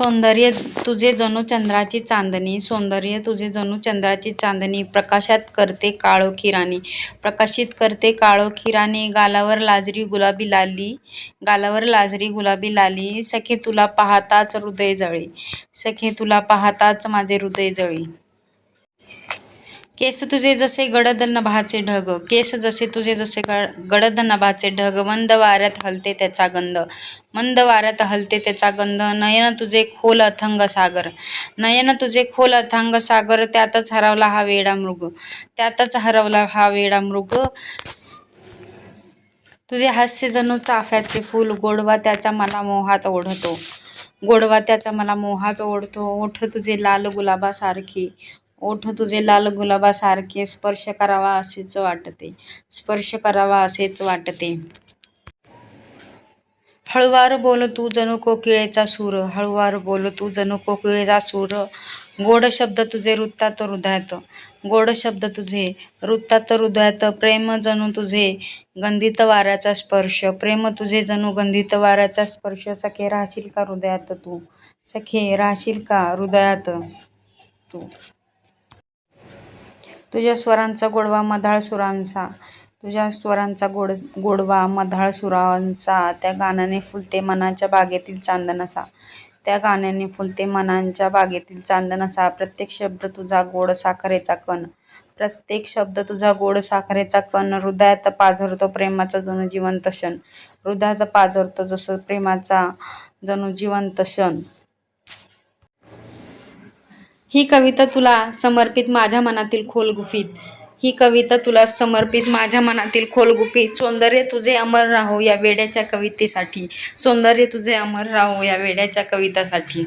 सौंदर्य तुझे जणू चंद्राची चांदणी सौंदर्य तुझे जणू चंद्राची चांदणी प्रकाशात करते काळोखी राणी प्रकाशित करते काळोखी राणी गालावर लाजरी गुलाबी लाली गालावर लाजरी गुलाबी लाली सखे तुला पाहताच हृदय जळे सखे तुला पाहताच माझे हृदय जळी. केस तुझे जसे गडद नभाचे ढग केस जसे तुझे जसे गडद नभाचे ढग मंद वाऱ्यात हलते त्याचा गंध. मंद वाऱ्यात हलते त्याचा गंध नयन तुझे खोल अथंग सागर. नयन तुझे खोल अथंग सागर त्यातच हरवला हा वेडा मृग. त्यातच हरवला हा वेडा मृग. तुझे हास्य जणू चाफ्याचे फूल गोडवा त्याचा मला मोहात ओढतो. गोडवा त्याचा मला मोहात ओढतो. ओठ तुझे लाल गुलाबासारखी. ओठ तुझे लाल गुलाबासारखे स्पर्श करावा असेच वाटते स्पर्श करावा असेच वाटते. हळुवार बोल तू जणू कोकिळेचा सूर हळुवार बोल तू जणू कोकिळेचा सूर. गोड शब्द तुझे रुत्तात हृदयात गोड शब्द तुझे रुतात हृदयात. प्रेम जणू तुझे गंधित वाऱ्याचा स्पर्श प्रेम तुझे जणू गंधित वाऱ्याचा स्पर्श. सखे राहशील का हृदयात तू? सखे राहशील का हृदयात तू? तुझ्या स्वरांचा गोडवा मधाळ सुरांचा. तुझ्या स्वरांचा गोड गोडवा मधाळ सुरांचा. त्या गाण्याने फुलते मनाच्या बागेतील चांदनसा त्या गाण्याने फुलते मनांच्या बागेतील चांदनसा प्रत्येक शब्द तुझा गोड साखरेचा कण. प्रत्येक शब्द तुझा गोड साखरेचा कण. हृदयात पाझरतो प्रेमाचा जणू जिवंत क्षण. हृदयात पाझरतो जसं प्रेमाचा जणू जिवंत क्षण. ही कविता तुला समर्पित माझ्या मनातील खोल गुफीत ही कविता तुला समर्पित माझ्या मनातील खोल गुफीत सौंदर्य तुझे अमर राहो या वेड्याच्या कवितेसाठी. सौंदर्य तुझे अमर राहो या वेड्याच्या कवितासाठी.